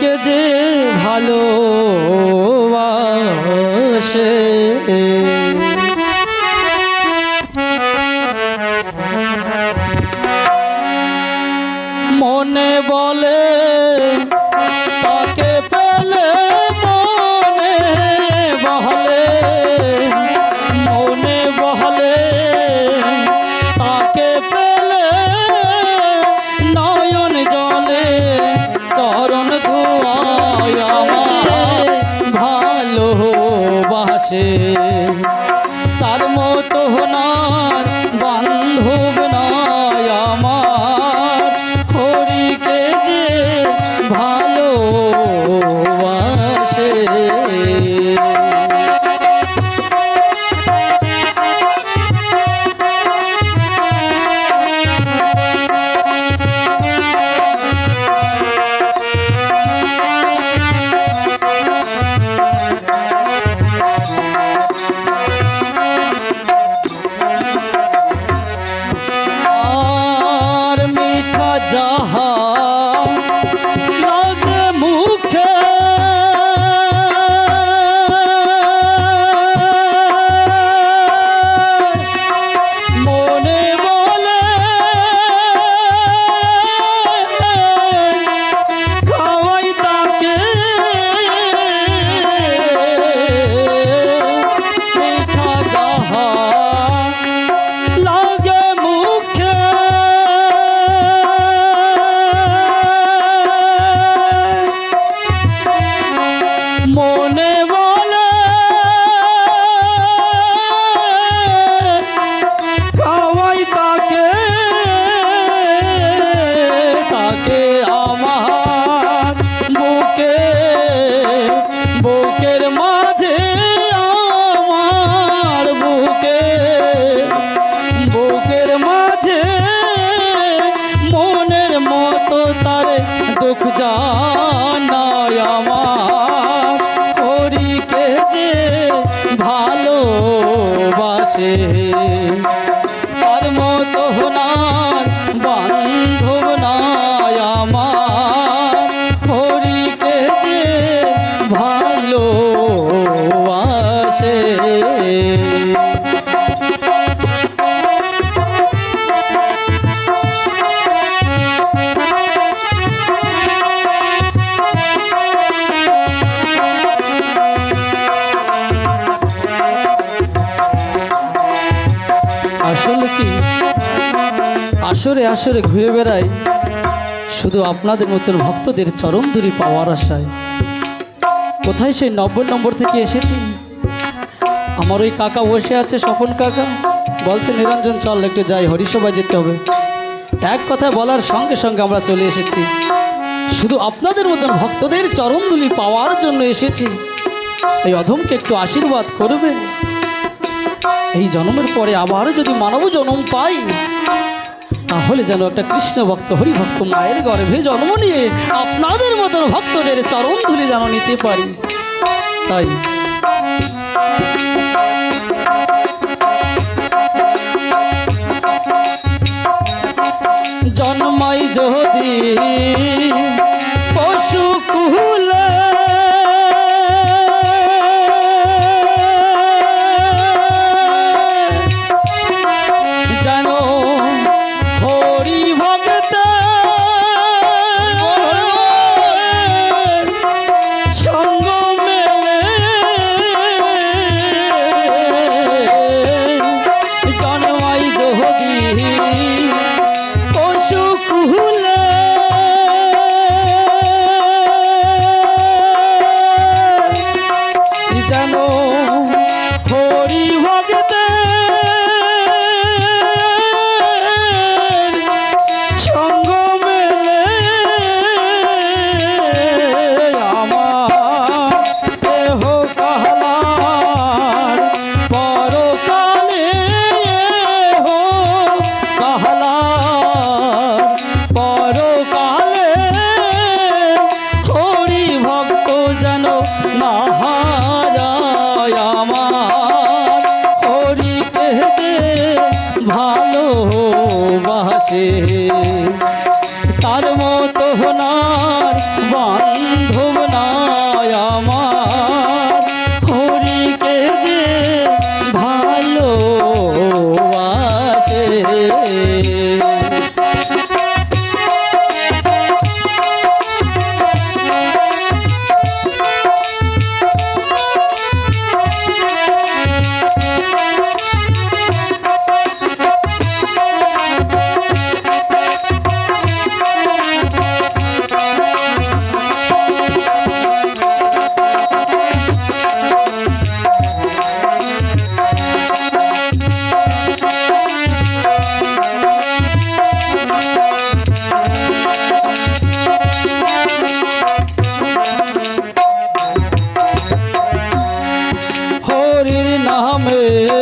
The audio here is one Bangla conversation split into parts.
হরিকে যে ভালোবাসে হরিকে যে ভালোবাসে আসলে কি? আসরে আসরে ঘুরে বেড়াই শুধু আপনাদের মতন ভক্তদের চরম দূরি পাওয়ার আশায়। কোথায় সেই নব্বই নম্বর থেকে এসেছি? আমার ওই কাকা বসে আছে, স্বপন কাকা। বলছে নিরঞ্জন, চল, একটু যাই, হরিসভায় যেতে হবে। এক কথায় বলার সঙ্গে সঙ্গে আমরা চলে এসেছি। শুধু আপনাদের মতন ভক্তদের চরণদুলি পাওয়ার জন্য এসেছি। এই অধমকে একটু আশীর্বাদ করবেন। এই জন্মের পরে আবার যদি মানব জন্ম পাই তাহলে যেন একটা কৃষ্ণ ভক্ত হরি ভক্ত মায়ের গর্ভে জন্ম নিয়ে আপনাদের মতন ভক্তদের চরণ ধুলে যেন নিতে পারি। তাই। জন্মাই যদি পশু কুলে বন্ধু নামে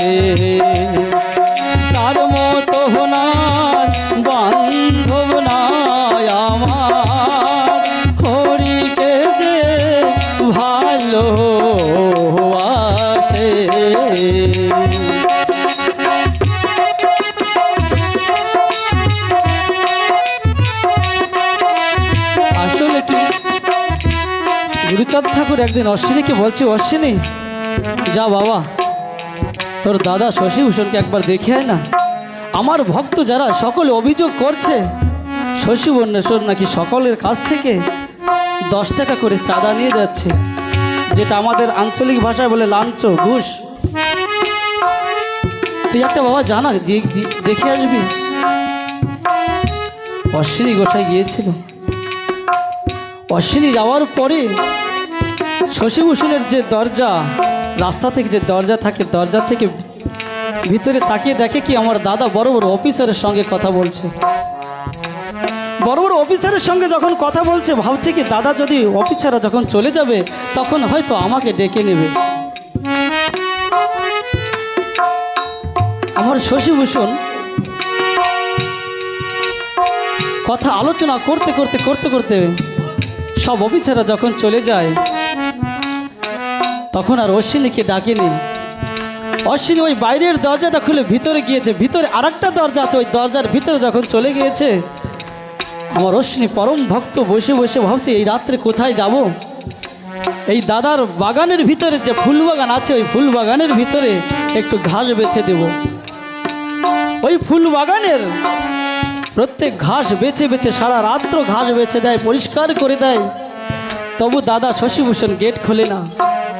আছে। তার মতো হনার বান্ধব নাই আমার। হরিকে যে ভালো আসে। আসলে কি? গুরুচাঁদ ঠাকুর একদিন অশ্বিনীকে বলছে, অশ্বিনী, যা বাবা। তোর দাদা শশীভূষণকে একবার দেখে আয় না। আমার ভক্ত যারা সকলে অভিযোগ করছে শশীভূষণ নাকি সকলের কাছ থেকে দশ টাকা করে চাঁদা নিয়ে যাচ্ছে, যেটা আমাদের আঞ্চলিক ভাষায় বলে লাঞ্চ, ঘুষ। তুই একটা বাবা জানা, যে দেখে আসবি। অশ্বিনী গোসাই গিয়েছিল। অশ্বিনী যাওয়ার পরে শশীভূষণের যে দরজা রাস্তা থেকে যে দরজা থাকে, দরজা থেকে ভিতরে তাকিয়ে দেখে কি আমার দাদা বড় বড় অফিসারের সঙ্গে কথা বলছে। বড় বড় অফিসারের সঙ্গে যখন কথা বলছে, ভাবছে কি দাদা যদি অফিসাররা যখন চলে যাবে, তখন হয়তো আমাকে ডেকে নেবে। আমার শশীভূষণ কথা আলোচনা করতে করতে করতে করতে সব অফিসাররা যখন চলে যায় তখন আর অশ্বিনীকে ডাকেনি। অশ্বিনী ওই বাইরের দরজাটা খুলে ভিতরে গিয়েছে। ভিতরে আরেকটা দরজা আছে। ওই দরজার ভিতরে যখন চলে গিয়েছে, আমার অশ্বিনী পরম ভক্ত বসে বসে ভাবছে, এই রাত্রে কোথায় যাব? এই দাদার বাগানের ভিতরে যে ফুল বাগান আছে, ওই ফুল বাগানের ভিতরে একটু ঘাস বেছে দেব। ওই ফুল বাগানের প্রত্যেক ঘাস বেছে বেছে, সারা রাত্র ঘাস বেছে দেয়, পরিষ্কার করে দেয়। তবু দাদা শশীভূষণ গেট খোলে না।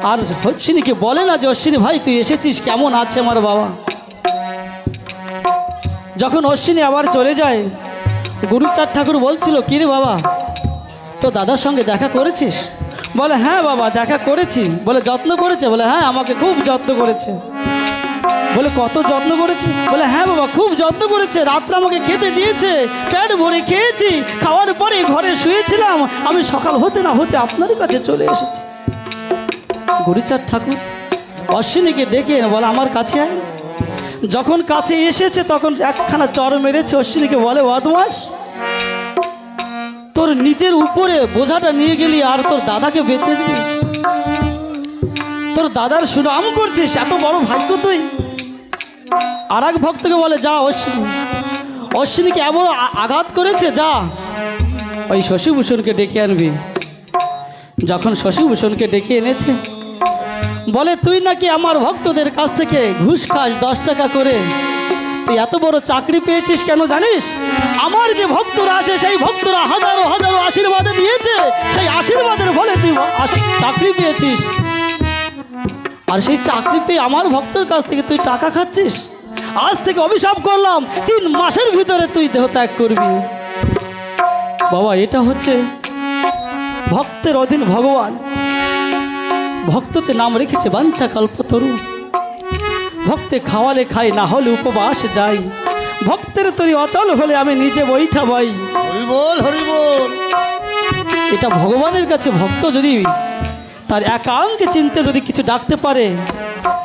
আর অশ্বিনীকে বলে না যে, অশ্বিনী ভাই, তুই এসেছিস? কেমন আছে আমার বাবা? যখন অশ্বিনী আবার চলে যায়, গুরুচাঁদ ঠাকুর বলছিল কিরে বাবা, তো দাদার সঙ্গে দেখা করেছিস? বলে হ্যাঁ বাবা, দেখা করেছি। বলে, যত্ন করেছে? বলে হ্যাঁ আমাকে খুব যত্ন করেছে। বলে, কত যত্ন করেছে? বলে হ্যাঁ বাবা, খুব যত্ন করেছে। রাত্রে আমাকে খেতে দিয়েছে, পেট ভরে খেয়েছি, খাওয়ার পরে ঘরে শুয়েছিলাম। আমি সকাল হতে না হতে আপনার কাছে চলে এসেছি। গুরুচাঁদ ঠাকুর, অশ্বিনীকে ডেকে বলে, আমার কাছে আয়। যখন কাছে এসেছে, তখন একখানা চর মেরেছে, অশ্বিনীকে বলে, বদমাস, তোর নিজের উপরে বোঝাটা নিয়ে গেলি আর তোর দাদাকে বেঁচে দিলি। তোর দাদার সুনাম করছিস, এত বড় ভাগ্য তুই। আর এক ভক্তকে বলে, যা অশ্বিনী। অশ্বিনীকে এমন আঘাত করেছে, যা। ওই শশীভূষণকে ডেকে আনবি। যখন শশীভূষণকে ডেকে এনেছে বলে, তুই নাকি আমার ভক্তদের কাছ থেকে ঘুষ খাস দশ টাকা করে? তুই এত বড় চাকরি পেয়েছিস কেন জানিস? আমার যে ভক্তরা আছে, সেই ভক্তরা হাজারো হাজারো আশীর্বাদে দিয়েছে। সেই আশীর্বাদের ফলে তুই চাকরি পেয়েছিস। আর সেই চাকরি পেয়ে আমার ভক্তের কাছ থেকে তুই টাকা খাচ্ছিস? আজ থেকে অভিশাপ করলাম, তিন মাসের ভিতরে তুই দেহ ত্যাগ করবি। বাবা, এটা হচ্ছে ভক্তের অধীন ভগবান। ভক্ততে নাম রেখেছে বাঞ্ছা কল্পতরু ভক্তে খাওয়ালে খাই না হলে উপবাস যাই। ভক্তের তরি অচল হলে আমি নিজে বৈঠা পাই হরি বল হরি বল এটা ভগবানের কাছে ভক্ত যদি তার একাঙ্কে চিনতে যদি কিছু ডাকতে পারে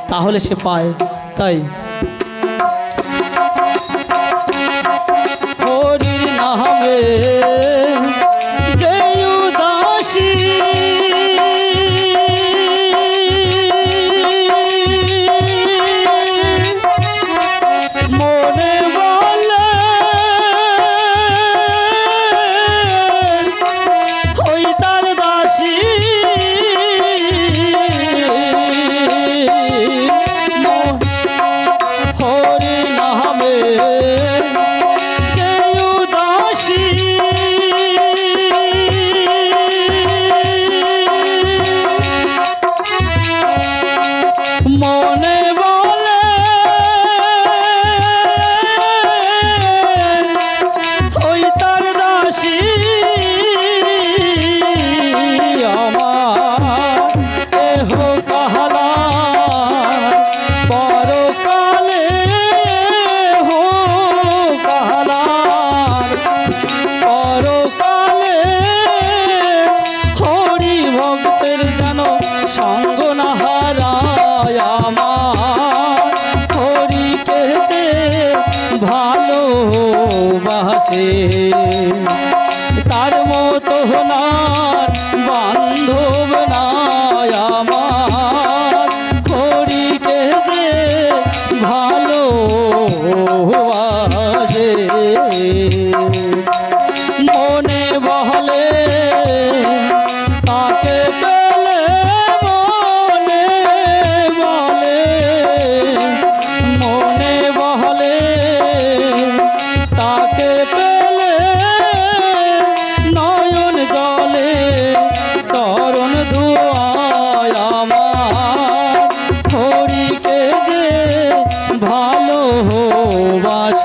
তাহলে সে পায় তাই। হরির নামে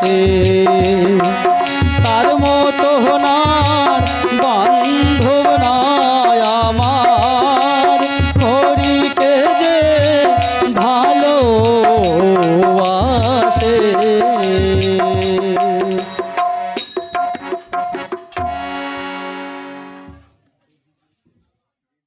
আছে